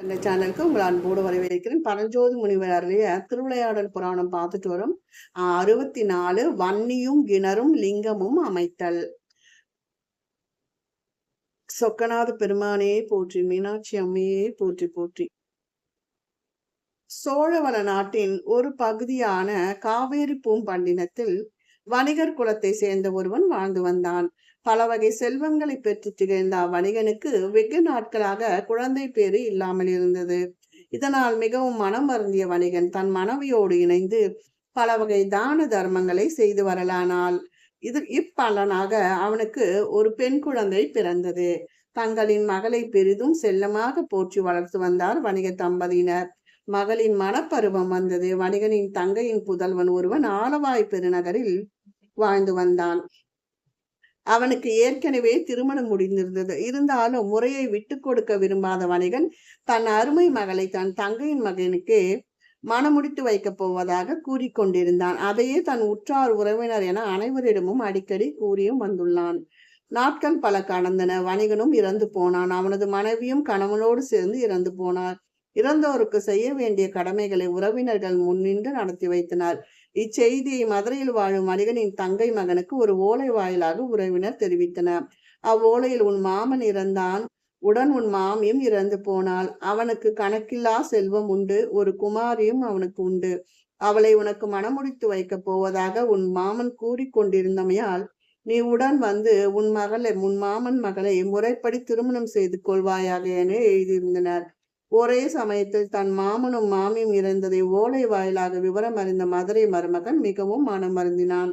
இந்த சேனலுக்கு உங்களை அன்போடு வரவேற்கிறேன். பரஞ்சோதி முனிவர் அருளிய திருவிளையாடல் புராணம் பார்த்துட்டு வரும். அறுபத்தி நாலு வன்னியும் கிணறும் லிங்கமும் அமைத்தல். சொக்கநாத பெருமானே போற்றி மீனாட்சி அம்மையே போற்றி போற்றி. சோழவள நாட்டின் ஒரு பகுதியான காவேரி பூம்பண்டினத்தில் வணிகர் குலத்தை சேர்ந்த ஒருவன் வாழ்ந்து வந்தான். பல வகை செல்வங்களை பெற்று திகழ்ந்த அவ்வணிகனுக்கு வெகு நாட்களாக குழந்தை பேறு இல்லாமல் இருந்தது. இதனால் மிகவும் மனம் வருந்திய வணிகன் தன் மனைவியோடு இணைந்து பல வகை தான தர்மங்களை செய்து வரலானால் இது இப்பலனாக அவனுக்கு ஒரு பெண் குழந்தை பிறந்தது. தங்களின் மகளை பெரிதும் செல்லமாக போற்றி வளர்த்து வந்தார் வணிக தம்பதியினர். மகளின் மனப்பருவம் வந்தது. வணிகனின் தங்கையின் புதல்வன் ஒருவன் ஆலவாய் பெருநகரில் வாழ்ந்து வந்தான். அவனுக்கு ஏற்கனவே திருமணம் முடிந்திருந்தது. இருந்தாலும் முறையை விட்டு கொடுக்க விரும்பாத வணிகன் தன் அருமை மகளை தன் தங்கையின் மகனுக்கு மனமுடித்து வைக்கப் போவதாக கூறிக்கொண்டிருந்தான். அதையே தன் உற்றார் உறவினர் என அனைவரிடமும் அடிக்கடி கூறியும் வந்துள்ளான். நாட்கள் பல கடந்தன. வணிகனும் இறந்து போனான். அவனது மனைவியும் கணவனோடு சேர்ந்து இறந்து போனார். இறந்தோருக்கு செய்ய வேண்டிய கடமைகளை உறவினர்கள் முன்னின்று நடத்தி வைத்தனர். இச்செய்தியை மதுரையில் வாழும் வணிகனின் தங்கை மகனுக்கு ஒரு ஓலை வாயிலாக உறவினர் தெரிவித்தனர். அவ்வோலையில் உன் மாமன் இறந்தான். உடன் உன் மாமியும் இறந்து போனாள். அவனுக்கு கணக்கில்லா செல்வம் உண்டு. ஒரு குமாரியும் அவனுக்கு உண்டு. அவளை உனக்கு மனமுடித்து வைக்கப் போவதாக உன் மாமன் கூறிக்கொண்டிருந்தமையால் நீ உடன் வந்து உன் மகளை உன் மாமன் மகளை முறைப்படி திருமணம் செய்து கொள்வாயாக என எழுதியிருந்தனர். ஒரே சமயத்தில் தன் மாமனும் மாமியும் இறந்ததை ஓலை வாயிலாக விவரம் அறிந்த மதுரை மருமகன் மிகவும் மனம் வருந்தினான்.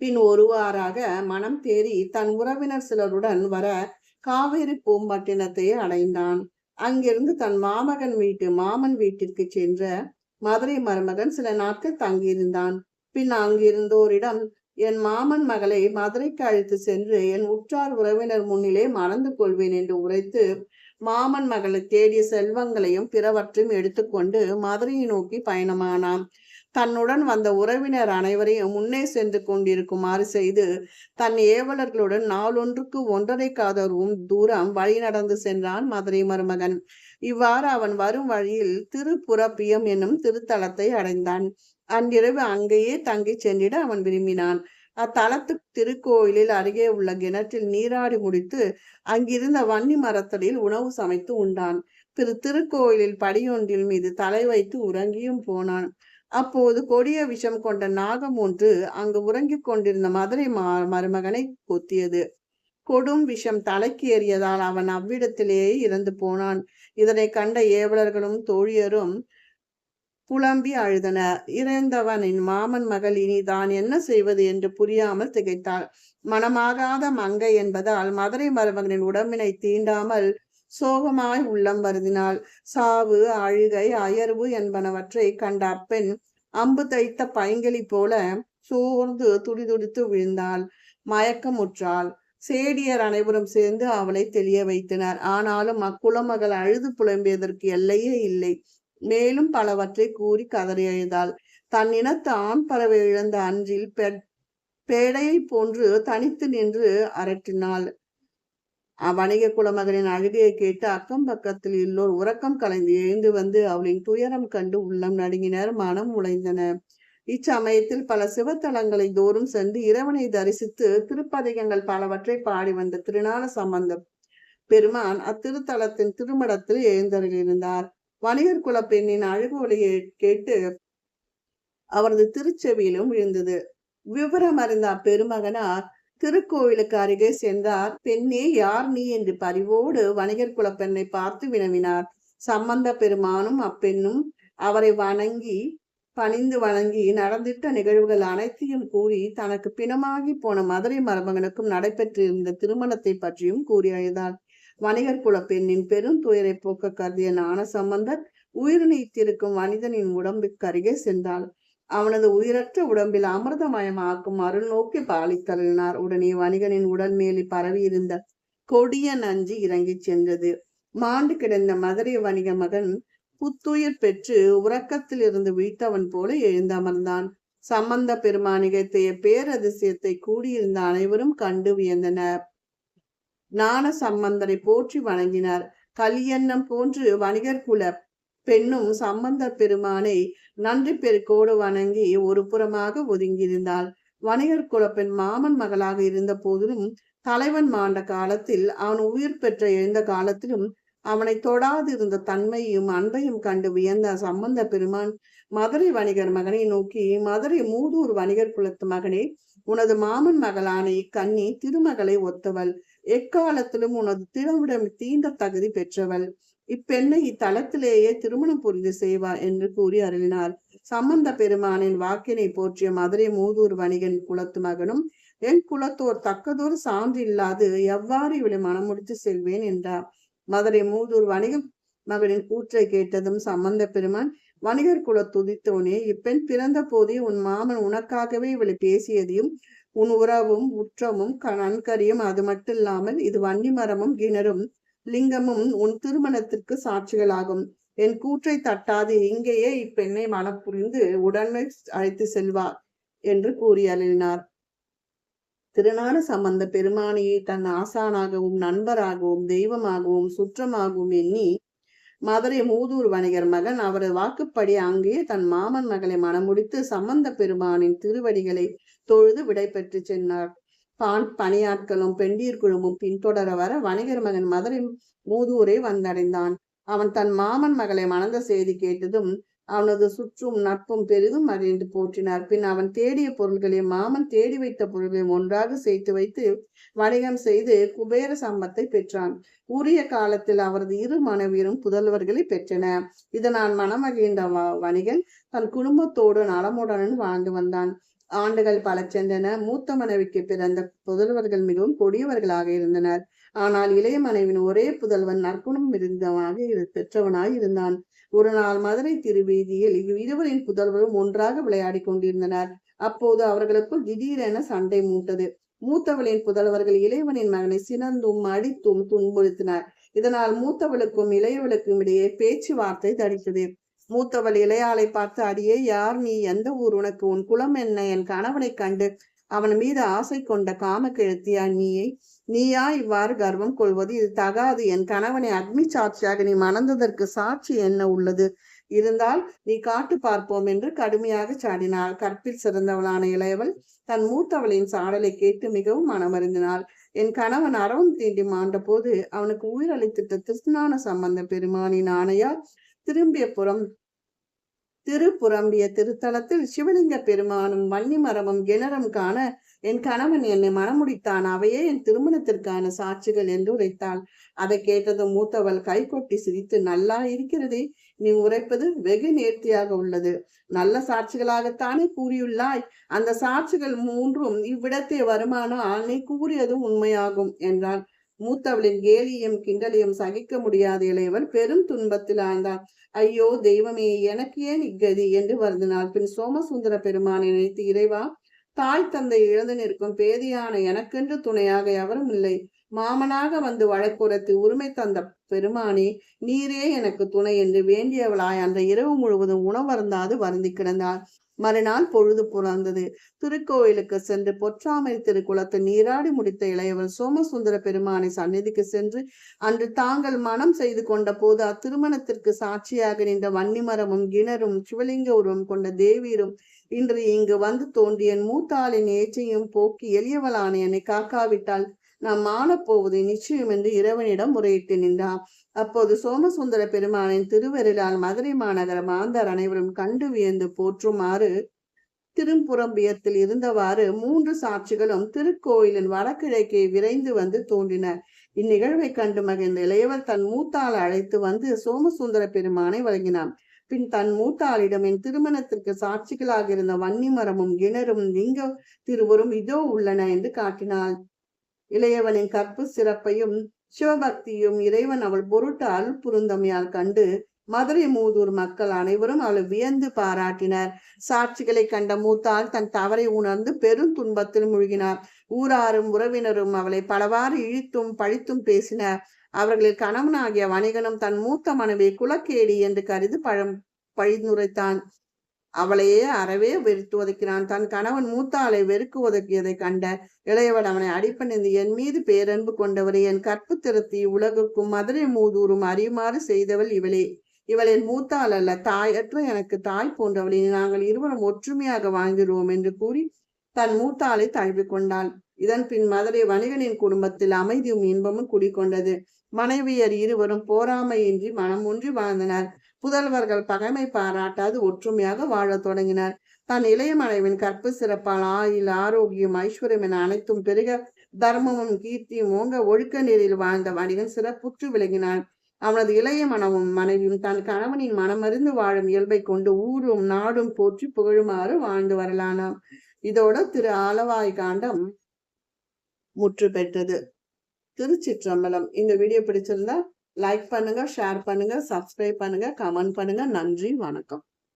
பின் ஒருவாறாக மனம் தேறி தன் உறவினர் சிலருடன் வர காவேரி பூம்பட்டினத்தை அடைந்தான். அங்கிருந்து தன் மாமகன் வீட்டு மாமன் வீட்டிற்கு சென்ற மதுரை மருமகன் சில நாட்கள் தங்கியிருந்தான். பின் அங்கிருந்தோரிடம் என் மாமன் மகளை மதுரைக்கு அழைத்து சென்று என் உற்றார் உறவினர் முன்னிலே மறந்து கொள்வேன் என்று உரைத்து மாமன் மகளை தேடிய செல்வங்களையும் பிறவற்றையும் எடுத்துக்கொண்டு மதுரையை நோக்கி பயணமானான். தன்னுடன் வந்த உறவினர் அனைவரையும் முன்னே சென்று கொண்டிருக்குமாறு செய்து தன் ஏவலர்களுடன் நாளொன்றுக்கு ஒன்றரை காதரும் தூரம் வழி நடந்து சென்றான் மதுரை மருமகன். இவ்வாறு அவன் வரும் வழியில் திருப்புறப்பியம் என்னும் திருத்தலத்தை அடைந்தான். அன்றிரவு அங்கேயே தங்கி சென்றிட அவன் விரும்பினான். அத்தலத்து திருக்கோயிலில் அருகே உள்ள கிணற்றில் நீராடி முடித்து அங்கிருந்த வன்னி மரத்தடியில் உணவு சமைத்து உண்டான். திரு திருக்கோயிலில் படியொன்றில் மீது தலை வைத்து உறங்கியும் போனான். அப்போது கொடிய விஷம் கொண்ட நாகம் ஒன்று அங்கு உறங்கிக் கொண்டிருந்த மதுரை மருமகனை கொத்தியது. கொடும் விஷம் தலைக்கு ஏறியதால் அவன் அவ்விடத்திலேயே இறந்து போனான். இதனை கண்ட ஏவலர்களும் தோழியரும் புலம்பி அழுதனர் இறந்தவனின் மாமன் மகள் இனி தான் என்ன செய்வது என்று புரியாமல் திகைத்தாள். மனமாகாத மங்கை என்பதால் மதுரை மருமகனின் உடம்பினை தீண்டாமல் சோகமாய் உள்ளம் வருதினாள். சாவு அழுகை அயர்வு என்பனவற்றை கண்ட அப்பெண் அம்பு தைத்த பைங்கிளி போல சோர்ந்து துடிதுடித்து விழுந்தாள். மயக்கமுற்றாள். சேடியர் அனைவரும் சேர்ந்து அவளை தெளிய வைத்தனர். ஆனாலும் அக்குலமகள் அழுது புலம்பியதற்கு எல்லையே இல்லை. மேலும் பலவற்றை கூறி கதறி அழுதாள். தன் இனத்து ஆண் பறவை இழந்த அன்றில் பேடையை போன்று தனித்து நின்று அரட்டினாள். வணிக குலமகனின் அழுகையை கேட்டு அக்கம் பக்கத்தில் எல்லோர் உறக்கம் கலைந்து எழுந்து வந்து அவளின் துயரம் கண்டு உள்ளம் நடுங்கினர் மனம் உழைந்தன இச்சமயத்தில் பல சிவத்தலங்களை தோறும் சென்று இறைவனை தரிசித்து திருப்பதிகங்கள் பலவற்றை பாடி வந்த திருநாள சம்பந்தம் பெருமான் அத்திருத்தலத்தின் திருமடத்தில் எழுந்தருளிருந்தார் வணிகர் குல பெண்ணின் அழுகொலியை கேட்டு அவரது திருச்செவியிலும் விழுந்தது. விவரம் அறிந்த அப்பெருமகனார் திருக்கோவிலுக்கு அருகே சென்றார். பெண்ணே யார் நீ? என்று பரிவோடு வணிகர் குலப்பெண்ணை பெண்ணை பார்த்து வினவினார். சம்பந்த பெருமானும் அப்பெண்ணும் அவரை வணங்கி பணிந்து வணங்கி நடந்திட்ட நிகழ்வுகள் அனைத்தையும் கூறி தனக்கு பிணமாகி போன மதுரை மருமகனுக்கும் நடைபெற்றிருந்த திருமணத்தை பற்றியும் கூறி அழுதாள் வணிகர் குல பெண்ணின் பெரும் துயரை போக்க கருதிய ஞான சம்பந்தர் உயிர் நீத்திருக்கும் மனிதனின் உடம்புக்கு அருகே சென்றாள். அவனது உயிரற்ற உடம்பில் அமிர்தமயமாக்கும் அருள் நோக்கி பாலித்தருளினார் உடனே வணிகனின் உடல் மேலே பரவியிருந்த கொடிய நஞ்சு இறங்கிச் சென்றது. மாண்டு கிடந்த மதுரை வணிக மகன் புத்துயிர் பெற்று உறக்கத்தில் இருந்து வீழ்த்தவன் போல எழுந்தமர்ந்தான். சம்பந்த பெருமானிகத்தைய பேரதிசயத்தை கூடியிருந்த அனைவரும் கண்டு வியந்தனர். ஞான சம்பந்தரை போற்றி வணங்கினார். கலியன்னம் போன்று வணிகர் குல பெண்ணும் சம்பந்தர் பெருமானை நன்றி பெருக்கோடு வணங்கி ஒரு புறமாக ஒதுங்கியிருந்தாள். வணிகர் குலப்பெண் மாமன் மகளாக இருந்த போதிலும் தலைவன் மாண்ட காலத்தில் அவன் உயிர் பெற்ற எழுந்த காலத்திலும் அவனை தொடாதிருந்த தன்மையும் அன்பையும் கண்டு வியந்த சம்பந்த பெருமான் மதுரை வணிகர் மகனை நோக்கி மதுரை மூதூர் வணிகர் குலத்து மகனே உனது மாமன் மகளான இக்கண்ணி திருமகளை ஒத்தவள். எக்காலத்திலும் உனது திருவிடம் தீண்ட தகுதி பெற்றவள். இப்பெண்ணை இத்தலத்திலேயே திருமணம் புரிந்து செய்வார் என்று கூறி அருளினார். சம்பந்த பெருமானின் வாக்கினை போற்றிய மதுரை மூதூர் வணிகன் குலத்து மகனும் என் குலத்தோர் தக்கதொரு சான்று இல்லாது எவ்வாறு இவளை மனமுடித்து செல்வேன்? என்றார். மதுரை மூதூர் வணிகம் மகனின் கூற்றை கேட்டதும் சம்பந்த பெருமான் வணிகர் குல துதித்தோனே இப்பெண் பிறந்த போதே உன் மாமன் உனக்காகவே இவளை பேசியதையும் உன் உறவும் உற்றமும் நன்கரியும் அது மட்டும் இல்லாமல் இது வன்னி மரமும் கிணறும் லிங்கமும் உன் திருமணத்திற்கு சாட்சிகளாகும். என் கூற்றை தட்டாது இங்கேயே இப்பெண்ணை மனம் புரிந்து உடனே அழைத்து செல்வார் என்று கூறி அருளினார் திருநான சம்பந்த பெருமானியை தன் ஆசானாகவும் நண்பராகவும் தெய்வமாகவும் சுற்றமாகவும் எண்ணி மதுரை மூதூர் வணிகர் மகன். அவரது வாக்குப்படி அங்கேயே தன் மாமன் மகளை மணமுடித்து சம்பந்த பெருமானின் திருவடிகளை தொழுது விடை பெற்று சென்றார். பான் பணியாட்களும் பெண்டீர் குழுமும் பின்தொடர வர வணிகர் மகன் மதுரை மூதூரை வந்தடைந்தான். அவன் தன் மாமன் மகளை மணந்த செய்தி கேட்டதும் அவனது சுற்றும் நட்பும் பெரிதும் அறிந்து போற்றினார். பின் அவன் தேடிய பொருள்களையும் மாமன் தேடி வைத்த பொருள்களையும் ஒன்றாக சேர்த்து வைத்து வணிகம் செய்து குபேர சம்பத்தை பெற்றான். உரிய காலத்தில் அவரது இரு மனைவியரும் புதல்வர்களை பெற்றன இதனால் மனமகிழ்ந்த வணிகன் தன் குடும்பத்தோடு நலமுடன் வாழ்ந்து வந்தான். ஆண்டுகள் பல சென்றன. மூத்த மனைவிக்கு பிறந்த புதல்வர்கள் மிகவும் கொடியவர்களாக இருந்தனர். ஆனால் இளைய மனைவின் ஒரே புதல்வன் நற்குணம் இருந்தவனாக பெற்றவனாய் இருந்தான். ஒரு நாள் மதுரை திருவீதியில் இருவரின் புதல்வரும் ஒன்றாக விளையாடி கொண்டிருந்தனர். அப்போது அவர்களுக்குள் திடீரென சண்டை மூட்டது. மூத்தவளின் புதல்வர்கள் இளையவனின் மகனை சினந்தும் அடித்தும் துன்புறுத்தினர். இதனால் மூத்தவளுக்கும் இளையவளுக்கும் இடையே பேச்சுவார்த்தை தடித்தது. மூத்தவள் இளையாளை பார்த்து அடியே யார் நீ? எந்த ஊர்? உனக்கு உன் குலம் என்ன? என் கணவனை கண்டு அவன் மீது ஆசை கொண்ட காம கிழத்தியா நீயை நீயா? இவ்வாறு கர்வம் கொள்வது இது தகாது. என் கணவனை அக்னி சாட்சியாக நீ மணந்ததற்கு சாட்சி என்ன உள்ளது? இருந்தால் நீ காட்டு பார்ப்போம் என்று கடுமையாக சாடினாள். கற்பில் சிறந்தவளான இளையவள் தன் மூத்தவளின் சாடலை கேட்டு மிகவும் மனமருந்தினாள். என் கணவன் அறவும் தீண்டி மாண்ட போது அவனுக்கு உயிரளித்திட்ட திருநான சம்பந்த பெருமானின் ஆணையால் திரும்பிய புறம் திருப்புரம்பிய திருத்தலத்தில் சிவலிங்க பெருமானும் வன்னி மரமும் கிணறும் காண என் கணவன் என்னை மனமுடித்தான் அவையே என் திருமணத்திற்கான சாட்சிகள் என்று உரைத்தாள். அதை கேட்டதும் மூத்தவள் கை கொட்டி சிரித்து நல்லா இருக்கிறதே நீ உரைப்பது வெகு நேர்த்தியாக உள்ளது. நல்ல சாட்சிகளாகத்தானே கூறியுள்ளாய். அந்த சாட்சிகள் மூன்றும் இவ்விடத்தே வருமானம் நீ கூறியதும் உண்மையாகும் என்றாள். மூத்தவளின் கேலியும் கிண்டலையும் சகிக்க முடியாத இளையவள் பெரும் துன்பத்தில் ஆழ்ந்தான் ஐயோ தெய்வமே எனக்கு ஏன் இக்கதி? என்று வருந்தினாள். பின் சோமசுந்தர பெருமானை நினைத்து இறைவா தாய் தந்தை இழந்து நிற்கும் பேதியான எனக்கென்று துணையாக எவரும் இல்லை. மாமனாக வந்து வழக்குறத்து உரிமை தந்த பெருமானே நீரே எனக்கு துணை என்று வேண்டியவளாய் அந்த இரவு முழுவதும் உணவருந்தாது வருந்தி கிடந்தாள். மறுநாள் பொழுது புலர்ந்தது திருக்கோயிலுக்கு சென்று பொற்றாமரை திருக்குளத்தை நீராடி முடித்த இளையவர் சோமசுந்தர பெருமானை சந்நிதிக்கு சென்று அன்று தாங்கள் மனம் செய்து கொண்ட போது அத்திருமணத்திற்கு சாட்சியாக நின்ற வன்னிமரமும் கிணறும் சிவலிங்க உருவம் கொண்ட தேவீரும் இன்று இங்கு வந்து தோன்றிய மூத்தாளின் ஏற்றையும் போக்கி எளியவளான என்னை காக்காவிட்டால் நாம் மாணப்போவது நிச்சயம் என்று இறைவனிடம் முறையிட்டு நின்றான். அப்போது சோமசுந்தர பெருமானின் திருவருளால் மதுரை மாநகர மாந்தர் அனைவரும் கண்டு வியந்து போற்றுமாறு திரும்புறம்பியத்தில் இருந்தவாறு மூன்று சாட்சிகளும் திருக்கோயிலின் வடகிழக்கே விரைந்து வந்து தோன்றின. இந்நிகழ்வை கண்டு மகிழ்ந்த இளையவர் தன் மூத்தால் அழைத்து வந்து சோமசுந்தர பெருமானை வழங்கினான். பின் தன் மூத்தாளிடம் என் திருமணத்திற்கு சாட்சிகளாக இருந்த வன்னி மரமும் கிணறும் லிங்க திருவரும் இதோ உள்ளன என்று காட்டினாள். இளையவனின் கற்பு சிறப்பையும் சிவபக்தியும் இறைவன் அவள் பொருட்டு அருள் புருந்தமையால் கண்டு மதுரை மூதூர் மக்கள் அனைவரும் அவளை வியந்து பாராட்டினர். சாட்சிகளை கண்ட மூத்தால் தன் தவறை உணர்ந்து பெரும் துன்பத்தில் மூழ்கினார். ஊராரும் உறவினரும் அவளை பலவாறு இழித்தும் பழித்தும் பேசினர். அவர்களில் கணவனாகிய வணிகனும் தன் மூத்த மனைவி குலக்கேடி என்று கருதி பழம் பழிந்துரைத்தான். அவளையே அறவே வெறுத்து ஒதுக்கினான். தன் கணவன் மூத்தாளை வெறுக்கு ஒதுக்கியதை கண்ட இளையவள் அவனை அடிப்பணிந்து என் மீது பேரன்பு கொண்டவரை என் கற்பு திருத்தி உலகுக்கும் மதுரை மூதூரும் அறியுமாறு செய்தவள் இவளே. இவளின் மூத்தாள் அல்ல தாயற்ற எனக்கு தாய் போன்றவளை. நாங்கள் இருவரும் ஒற்றுமையாக வாழ்கிறோம் என்று கூறி தன் மூத்தாளை தழுவிக்கொண்டாள் இதன் பின் மதுரை வணிகனின் குடும்பத்தில் அமைதியும் இன்பமும் குடிக்கொண்டது மனைவியர் இருவரும் போராமையின்றி மனம் ஒன்றி வாழ்ந்தனர். புதல்வர்கள் பகைமை பாராட்டாது ஒற்றுமையாக வாழத் தொடங்கினர். தன் இளைய மனைவின் கற்பு சிறப்பால் ஆயுள் ஆரோக்கியம் ஐஸ்வர்யம் என அனைத்தும் பெருக தர்மமும் கீர்த்தியும் ஓங்க ஒழுக்க நீரில் வாழ்ந்த வணிகன் சிறப்புற்று விளங்கினான். அவனது இளைய மனமும் மனைவியும் தன் கணவனின் மனமறிந்து வாழும் இயல்பை கொண்டு ஊரும் நாடும் போற்றி புகழுமாறு வாழ்ந்து வரலானாம். இதோட திரு ஆலவாய் காண்டம் முற்று பெற்றது திருச்சிற்றம்பலம். இந்த வீடியோ பிடிச்சிருந்தா லைக் பண்ணுங்க ஷேர் பண்ணுங்க சப்ஸ்கிரைப் பண்ணுங்க கமெண்ட் பண்ணுங்க. நன்றி வணக்கம்.